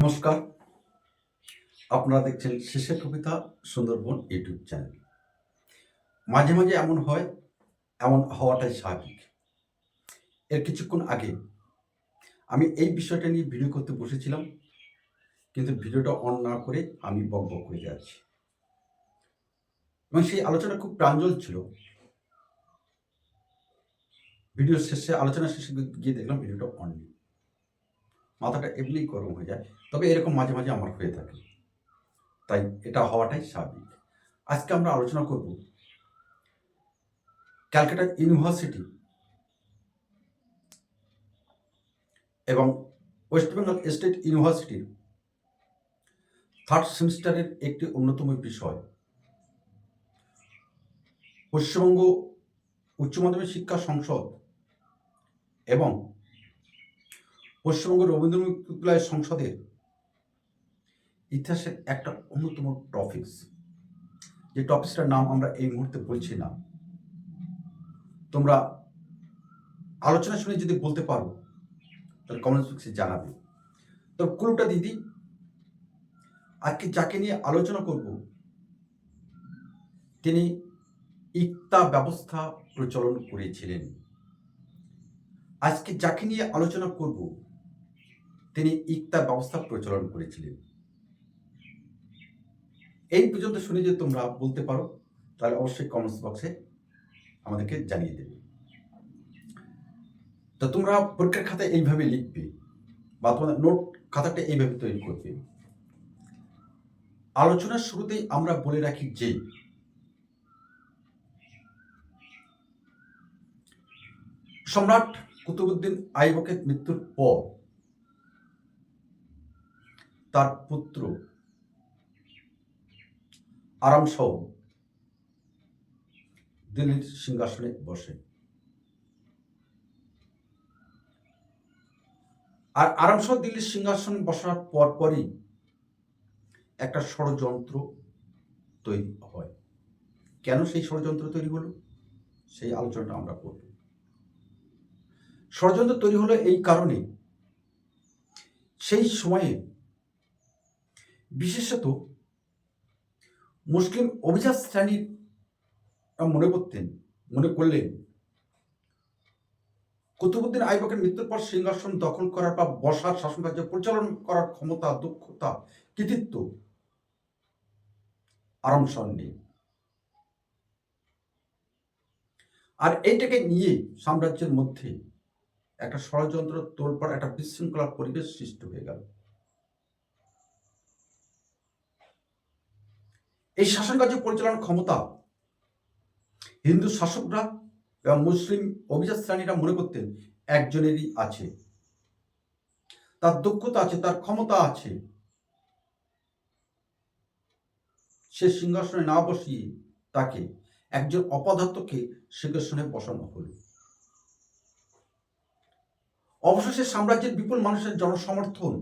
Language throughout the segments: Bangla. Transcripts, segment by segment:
নমস্কার। আপনারা দেখছেন শেষের কবিতা, সুন্দরবন ইউটিউব চ্যানেল। মাঝে মাঝে এমন হয়, এমন হওয়াটাই স্বাভাবিক। এর কিছুক্ষণ আগে আমি এই বিষয়টা নিয়ে ভিডিও করতে বসেছিলাম, কিন্তু ভিডিওটা অন না করে আমি বক বক করে যাচ্ছি। এবং সেই আলোচনা খুব প্রাঞ্জল ছিল। ভিডিও শেষে আলোচনা শেষে গিয়ে দেখলাম ভিডিওটা অন নেই। মাথাটা এমনি গরম হয়ে যায়। তবে এরকম মাঝে মাঝে আমার হয়ে থাকে। তাই এটা হওয়াটাই স্বাভাবিক। আজকে আমরা আলোচনা করব ক্যালকাটা ইউনিভার্সিটি এবং ওয়েস্ট বেঙ্গল স্টেট ইউনিভার্সিটির থার্ড সেমিস্টারের একটি অন্যতম বিষয়। পশ্চিমবঙ্গ উচ্চ মাধ্যমিক শিক্ষা সংসদ এবং পশ্চিমবঙ্গ রবীন্দ্র বিদ্যালয় সংসদের ইতিহাসের একটা অন্যতম টপিক্স যে টপিক্সটার নাম আমরা এই মুহূর্তে বলছি না। তোমরা আলোচনা শুনে যদি বলতে পারো, তাহলে কমেন্ট বক্সে জানাবে। তো কুলুটা দিদি, আজকে যাকে নিয়ে আলোচনা করব, তিনি ইকতা ব্যবস্থা প্রচলন করেছিলেন। আজকে যাকে নিয়ে আলোচনা করব তিনি ইকতা ব্যবস্থা প্রচলন করেছিলেন। এই পর্যন্ত শুনে যদি তোমরা বলতে পারো, তাহলে অবশ্যই কমেন্টস বক্সে আমাদেরকে জানিয়ে দেবে। তো তোমরা পরীক্ষার খাতায় এইভাবে লিখবে বা তোমাদের নোট খাতাটা এইভাবে তৈরি করবে। আলোচনার শুরুতেই আমরা বলে রাখি যে, সম্রাট কুতুবুদ্দিন আইবকের মৃত্যুর পর তার পুত্র আরাম শাহ দিল্লির সিংহাসনে বসে। আর আরাম শাহ দিল্লির সিংহাসনে বসার পরপরই একটা ষড়যন্ত্র তৈরি হয়। কেন সেই ষড়যন্ত্র তৈরি হলো? সেই আলোচনাটা আমরা করব। ষড়যন্ত্র তৈরি হলো এই কারণে সেই সময়ে বিশেষত মুসলিম অভিজাত শ্রেণির মনে করতেন, মনে করলেন কুতুবুদ্দিন আইবকের মৃত্যুর পর সিংহাসন দখল করার বা বসার শাসন কার্য পরিচালনা করার ক্ষমতা, দক্ষতা, কৃতিত্ব আরাম নেই। আর এইটাকে নিয়ে সাম্রাজ্যের মধ্যে একটা ষড়যন্ত্র, তোলপাড়, একটা বিশৃঙ্খলার পরিবেশ সৃষ্টি হয়ে গেল। এই শাসন কার্য পরিচালনার ক্ষমতা হিন্দু শাসকরা এবং মুসলিম অভিজাত শ্রেণীরা মনে করতেন একজনেরই আছে। তার দক্ষতা আছে, তার ক্ষমতা আছে। সে সিংহাসনে না বসিয়ে তাকে একজন অপদার্থকে সিংহাসনে বসানো হলো। অবশেষে সাম্রাজ্যের বিপুল মানুষের জনসমর্থন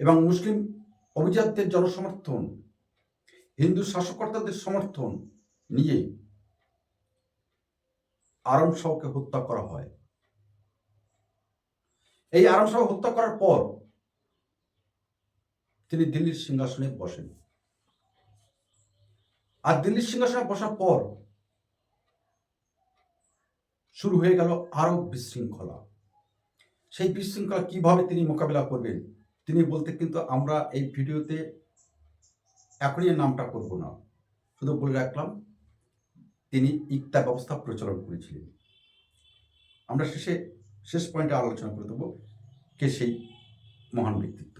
এবং মুসলিম অভিজাতদের জনসমর্থন হিন্দু শাসকর্তাদের সমর্থন নিয়ে আরম শাহকে হত্যা করা হয়। এই আরম শাহ হত্যা করার পর তিনি দিল্লির সিংহাসনে বসেন। আর দিল্লির সিংহাসনে বসার পর শুরু হয়ে গেল আরও বিশৃঙ্খলা। সেই বিশৃঙ্খলা কীভাবে তিনি মোকাবেলা করবেন, তিনি বলতে কিন্তু আমরা এই ভিডিওতে এখনই নামটা করব না। শুধু বলে রাখলাম, তিনি ইকতা ব্যবস্থা প্রচলন করেছিলেন। আমরা শেষে শেষ পয়েন্টে আলোচনা করে দেবো কে সেই মহান ব্যক্তিত্ব।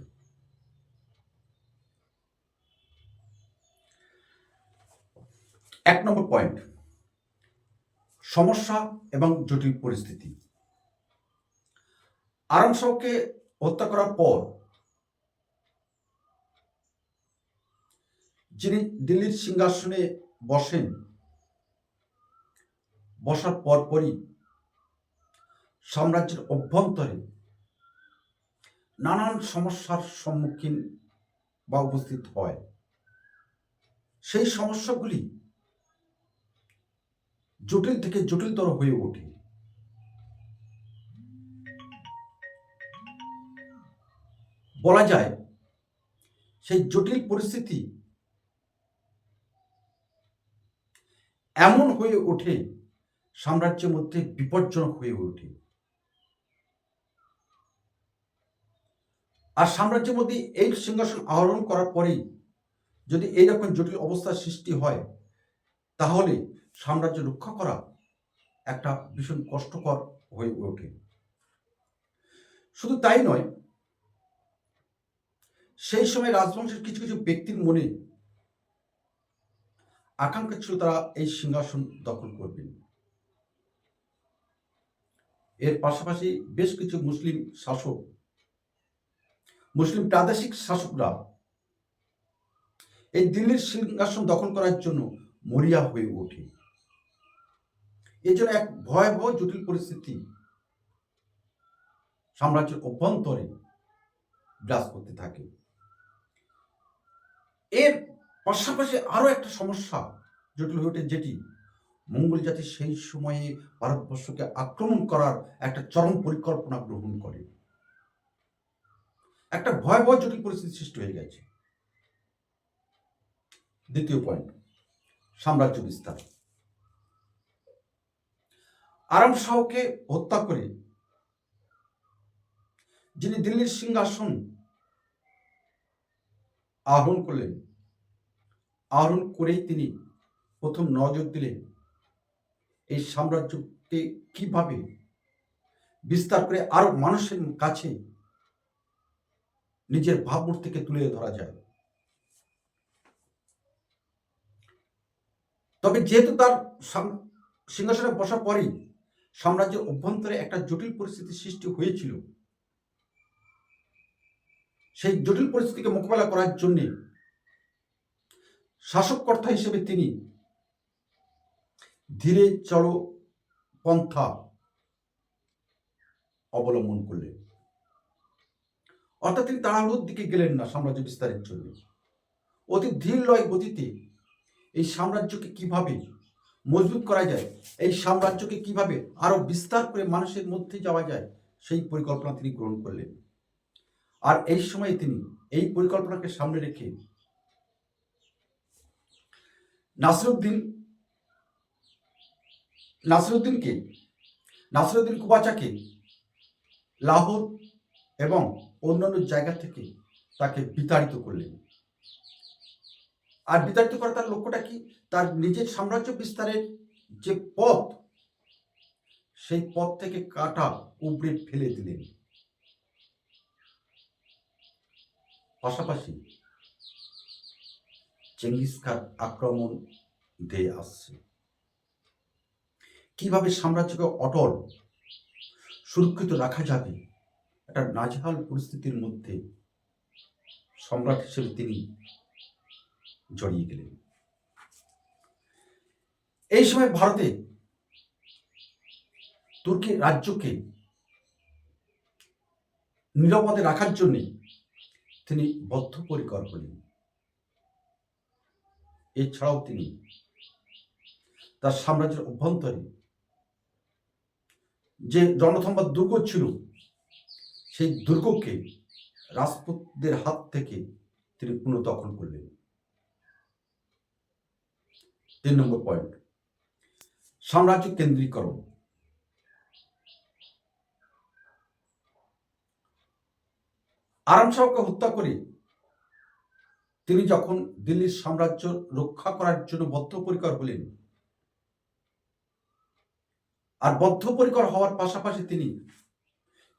এক নম্বর পয়েন্ট, সমস্যা এবং জটিল পরিস্থিতি। আরাম শাহকে হত্যা করার পর যিনি দিল্লির সিংহাসনে বসেন, বসার পরপরই সাম্রাজ্যের অভ্যন্তরে নানান সমস্যার সম্মুখীন বা উপস্থিত হয়। সেই সমস্যাগুলি জটিল থেকে জটিলতর হয়ে ওঠে। বলা যায়, সেই জটিল পরিস্থিতি এমন হয়ে ওঠে, সাম্রাজ্যের মধ্যে বিপজ্জনক হয়ে ওঠে। আর সাম্রাজ্যের মধ্যে এই সিংহাসন আহরণ করার পরেই যদি এইরকম জটিল অবস্থার সৃষ্টি হয়, তাহলে সাম্রাজ্য রক্ষা করা একটা ভীষণ কষ্টকর হয়ে ওঠে। শুধু তাই নয়, সেই সময় রাজবংশের কিছু কিছু ব্যক্তির মনে আকাঙ্ক্ষা ছিল তারা এই সিংহাসন দখল করবেন। এর পাশাপাশি বেশ কিছু মুসলিম শাসক, মুসলিম প্রাদেশিক শাসকরা এই দিল্লির সিংহাসন দখল করার জন্য মরিয়া হয়ে ওঠে। জন্য এক ভয়াবহ জটিল পরিস্থিতি সাম্রাজ্যের অভ্যন্তরে বিরাজ করতে থাকে। এর পাশাপাশি আরও একটা সমস্যা জটিল হয়ে ওঠে যেটি মঙ্গল জাতি সেই সময়ে ভারতবর্ষকে আক্রমণ করার একটা চরম পরিকল্পনা গ্রহণ করে। একটা ভয়াবহ জটিল পরিস্থিতি সৃষ্টি হয়ে গেছে। দ্বিতীয় পয়েন্ট সাম্রাজ্য বিস্তার। আরাম শাহকে হত্যা করে যিনি দিল্লির সিংহাসন আহরণ করলেন আহরণ করেই তিনি প্রথম নজর দিলেন এই সাম্রাজ্যকে কীভাবে বিস্তার করে আরও মানুষের কাছে নিজের ভাবমূর্তিকে তুলে ধরা যায়। তবে যেহেতু তার সিংহাসনে বসার পরেই সাম্রাজ্যের অভ্যন্তরে একটা জটিল পরিস্থিতি সৃষ্টি হয়েছিল, সেই জটিল পরিস্থিতিকে মোকাবেলা করার জন্য শাসককর্তা হিসেবে তিনি ধীরে চলো পন্থা অবলম্বন করলেন। অর্থাৎ তিনি তাড়াহুড়োর দিকে গেলেন না সাম্রাজ্য বিস্তারের জন্য। অতি ধীর লয় গতিতে এই সাম্রাজ্যকে কীভাবে মজবুত করা যায়, এই সাম্রাজ্যকে কীভাবে আরও বিস্তার করে মানুষের মধ্যে যাওয়া যায়, সেই পরিকল্পনা তিনি গ্রহণ করলেন। আর এই সময়ে তিনি এই পরিকল্পনাকে সামনে রেখে নাসরুদ্দিন নাসরুদ্দিনকে নাসরুদ্দিন কুবাচাকে লাহোর এবং অন্যান্য জায়গা থেকে তাকে বিতাড়িত করলেন। আর বিতাড়িত করা তার লক্ষ্যটা কি? তার নিজের সাম্রাজ্য বিস্তারের যে পথ, সেই পথ থেকে কাটা উপড়ে ফেলে দিলেন। পাশাপাশি চেঙ্গিস খান আক্রমণ দিয়ে আসছে। কীভাবে সাম্রাজ্যকে অটল, সুরক্ষিত রাখা যাবে, একটা নাজহাল পরিস্থিতির মধ্যে সম্রাট হিসেবে তিনি জড়িয়ে গেলেন। এই সময় ভারতে তুর্কি রাজ্যকে নিরাপদে রাখার জন্য তিনি বদ্ধপরিকর হলেন। এছাড়াও তিনি তার সাম্রাজ্যের অভ্যন্তরে যে জনথম্বা দুর্গ ছিল, সেই দুর্গকে রাজপুতদের হাত থেকে তিনি পুনর্দখল করলেন। তিন নম্বর পয়েন্ট সাম্রাজ্য কেন্দ্রীকরণ। আরাম শাহকে হত্যা করে তিনি যখন দিল্লির সাম্রাজ্য রক্ষা করার জন্য বদ্ধপরিকর হলেন, আর বদ্ধপরিকর হওয়ার পাশাপাশি তিনি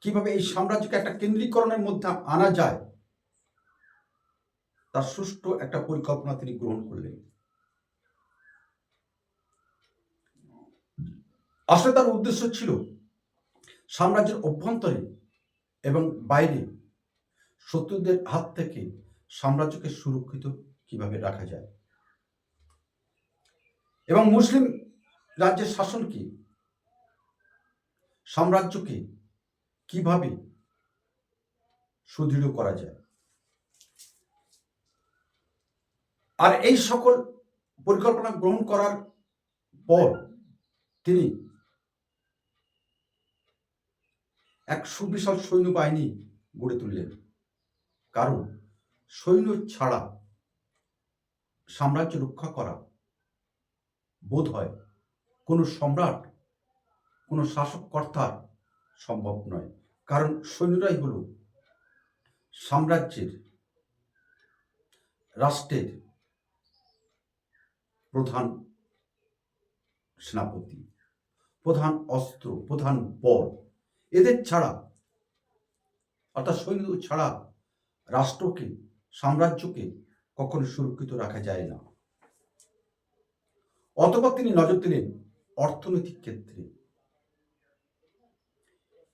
কীভাবে এই সাম্রাজ্যকে একটা কেন্দ্রীকরণের মধ্যে আনা যায়, তার সুষ্ঠু একটা পরিকল্পনা তিনি গ্রহণ করলেন। আসলে তার উদ্দেশ্য ছিল সাম্রাজ্যের অভ্যন্তরে এবং বাইরে শত্রুদের হাত থেকে সাম্রাজ্যকে সুরক্ষিত কীভাবে রাখা যায়? এবং মুসলিম রাজ্যের শাসনকে সাম্রাজ্যকে কীভাবে সুদৃঢ় করা যায়? আর এই সকল পরিকল্পনা গ্রহণ করার পর তিনি এক সুবিশাল সৈন্যবাহিনী গড়ে তুললেন। কারণ সৈন্য ছাড়া সাম্রাজ্য রক্ষা করা বোধ হয় কোনো সম্রাট, কোনো শাসককর্তার সম্ভব নয়। কারণ সৈন্যরাই হল সাম্রাজ্যের রাষ্ট্রের প্রধান সেনাপতি, প্রধান অস্ত্র, প্রধান বল। এদের ছাড়া, অর্থাৎ সৈন্য ছাড়া রাষ্ট্রকে সাম্রাজ্যকে কখনো সুরক্ষিত রাখা যায় না। অথবা তিনি নজর দিলেন অর্থনৈতিক ক্ষেত্রে।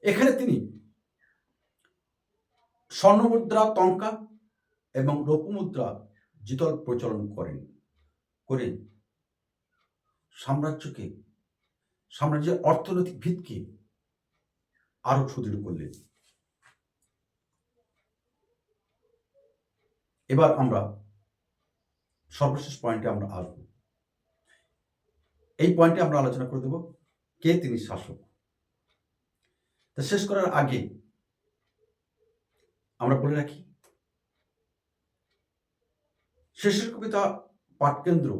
এখানে তিনি স্বর্ণমুদ্রা, টঙ্কা এবং রৌপ্যমুদ্রা জিতল প্রচলন করেন, করে সাম্রাজ্যকে, সাম্রাজ্যের অর্থনৈতিক ভিতকে আরও সুদৃঢ় করলেন। এবার আমরা সর্বশেষ পয়েন্টে আমরা আসব। এই পয়েন্টে আমরা আলোচনা করে দেব কে তিনি শাসক। তা শেষ করার আগে আমরা বলে রাখি, শেষের কবিতা পাঠকেন্দ্র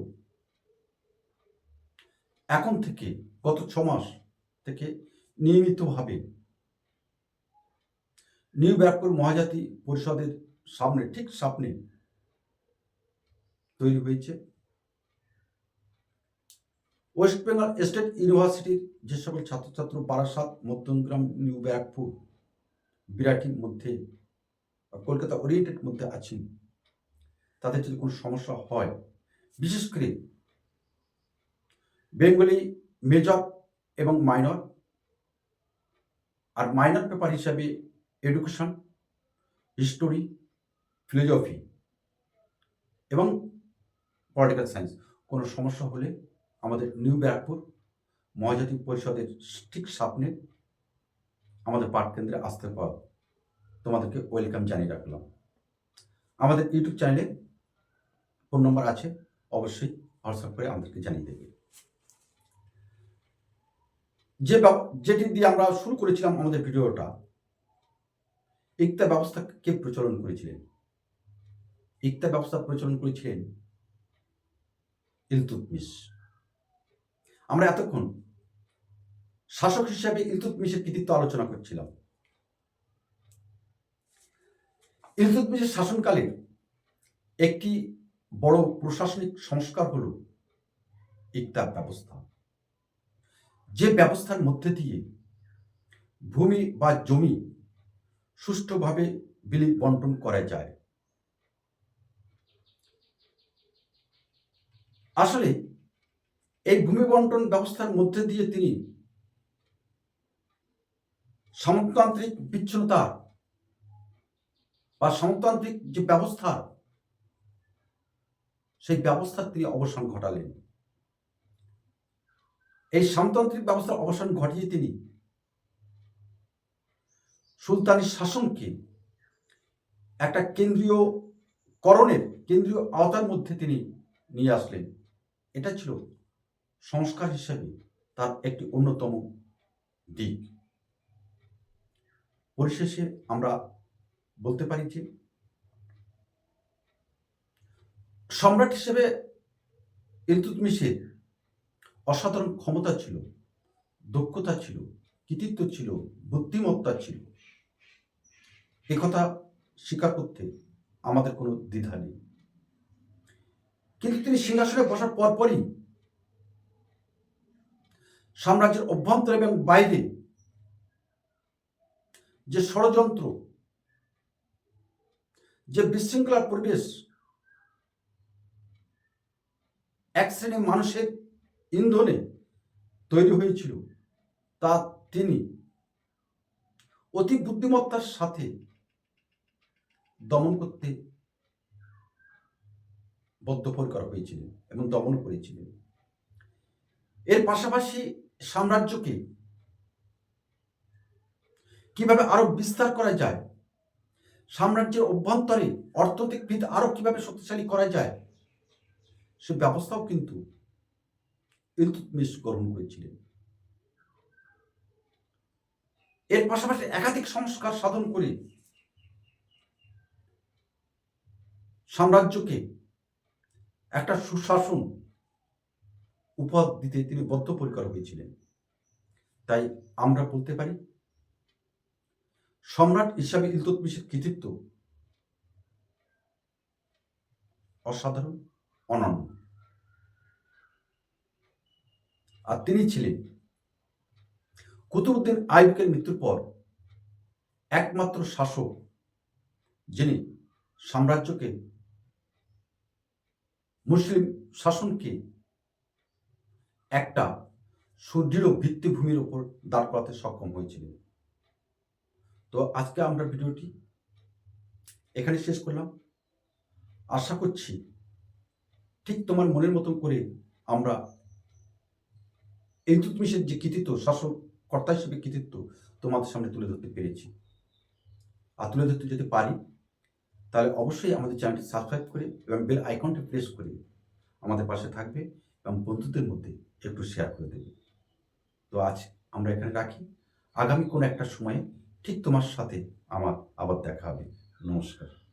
এখন থেকে গত ছ মাস থেকে নিয়মিতভাবে নিউ ব্যারাকপুর মহাজাতি পরিষদের সামনে, ঠিক সামনে তৈরি হয়েছে। ওয়েস্ট বেঙ্গল স্টেট ইউনিভার্সিটির যে সকল ছাত্রছাত্র বারাসাত, মধ্যমগ্রাম, নিউ ব্যারাকপুর, বিরাটির মধ্যে কলকাতা ওরিয়েন্টেড মধ্যে আছেন, তাদের যদি কোনো সমস্যা হয়, বিশেষ করে বেঙ্গলি মেজর এবং মাইনর, আর মাইনর পেপার হিসাবে এডুকেশন, হিস্টোরি ফিলোজফি এবং পলিটিক্যাল সায়েন্স কোনো সমস্যা হলে আমাদের নিউ ব্যারাকপুর মহাজাতি পরিষদের ঠিক সামনে আমাদের পাঠ কেন্দ্রে আসতে পার। তোমাদেরকে ওয়েলকাম জানিয়ে রাখলাম। আমাদের ইউটিউব চ্যানেলে ফোন নম্বর আছে, অবশ্যই হোয়াটসঅ্যাপ করে আমাদেরকে জানিয়ে দেবে। যে যেটি দিয়ে আমরা শুরু করেছিলাম আমাদের ভিডিওটা ইকতা ব্যবস্থা কে প্রচলন করেছিলেন। ইকতা ব্যবস্থা প্রচলন করেছিলেন ইলতুতমিশ আমরা এতক্ষণ শাসক হিসাবে ইলতুতমিশের কৃতিত্ব আলোচনা করছিলাম। ইলতুতমিশের শাসনকালে একটি বড় প্রশাসনিক সংস্কার হল ইকতার ব্যবস্থা। যে ব্যবস্থার মধ্যে দিয়ে ভূমি বা জমি সুষ্ঠুভাবে বিলি বন্টন করা যায় আসলে এই ভূমি বন্টন ব্যবস্থার মধ্যে দিয়ে তিনি সামন্ততান্ত্রিক বিচ্ছিন্নতা বা সামন্ততান্ত্রিক যে ব্যবস্থা, সেই ব্যবস্থার তিনি অবসান ঘটালেন। এই সামতান্ত্রিক ব্যবস্থার অবসান ঘটিয়ে তিনি সুলতানি শাসনকে একটা কেন্দ্রীয় করণের কেন্দ্রীয় আওতার মধ্যে তিনি নিয়ে আসলেন। এটা ছিল সংস্কার হিসেবে তার একটি অন্যতম দিক। পরিশেষে আমরা বলতে পারি যে সম্রাট হিসেবে ইলতুতমিশের অসাধারণ ক্ষমতা ছিল, দক্ষতা ছিল, কৃতিত্ব ছিল, বুদ্ধিমত্তা ছিল। এ কথা স্বীকার করতে আমাদের কোনো দ্বিধা নেই। কিন্তু তিনি সিংহাসনে বসার পরপরই সাম্রাজ্যের অভ্যন্তর এবং বাইরে যে ষড়যন্ত্র, যে বিশৃঙ্খলার পরিবেশ, এক শ্রেণির মানুষের ইন্ধনে তৈরি হয়েছিল, তা তিনি অতি বুদ্ধিমত্তার সাথে দমন করতে বদ্ধপরিকর হয়েছিলেন এবং দমন করেছিলেন। এর পাশাপাশি সাম্রাজ্যকে কীভাবে আরও বিস্তার করা যায়, সাম্রাজ্যের অভ্যন্তরে অর্থনৈতিক ভিত আরও কীভাবে শক্তিশালী করা যায়, সে ব্যবস্থাও কিন্তু গ্রহণ করেছিলেন। এর পাশাপাশি একাধিক সংস্কার সাধন করে সাম্রাজ্যকে একটা সুশাসন উপহার দিতে তিনি বদ্ধপরিকর হয়েছিলেন। তাই আমরা বলতে পারি, সম্রাট হিসাবে ইলতুৎমিশের কৃতিত্ব অসাধারণ, অনন্য। আর তিনি ছিলেন কুতুবুদ্দিন আইবকের মৃত্যুর পর একমাত্র শাসক যিনি সাম্রাজ্যকে মুসলিম শাসনকে একটা, সুদৃঢ় ভিত্তিভূমির ওপর দাঁড় করাতে সক্ষম হয়েছিলেন। তো আজকে আমরা ভিডিওটি এখানে শেষ করলাম। আশা করছি ঠিক তোমার মনের মতন করে আমরা ইলতুৎমিশের যে কৃতিত্ব শাসক কর্তা হিসেবে কৃতিত্ব তোমাদের সামনে তুলে ধরতে পেরেছি। আর তুলে ধরতে যদি পারি তাহলে অবশ্যই আমাদের চ্যানেলটি সাবস্ক্রাইব করে এবং বেল আইকনটি প্রেস করে আমাদের পাশে থাকবে এবং বন্ধুদের মধ্যে একটু শেয়ার করে দেবে। তো আজ আমরা এখানে রাখি। আগামী কোনো একটা সময়ে ঠিক তোমার সাথে আমার আবার দেখা হবে। নমস্কার।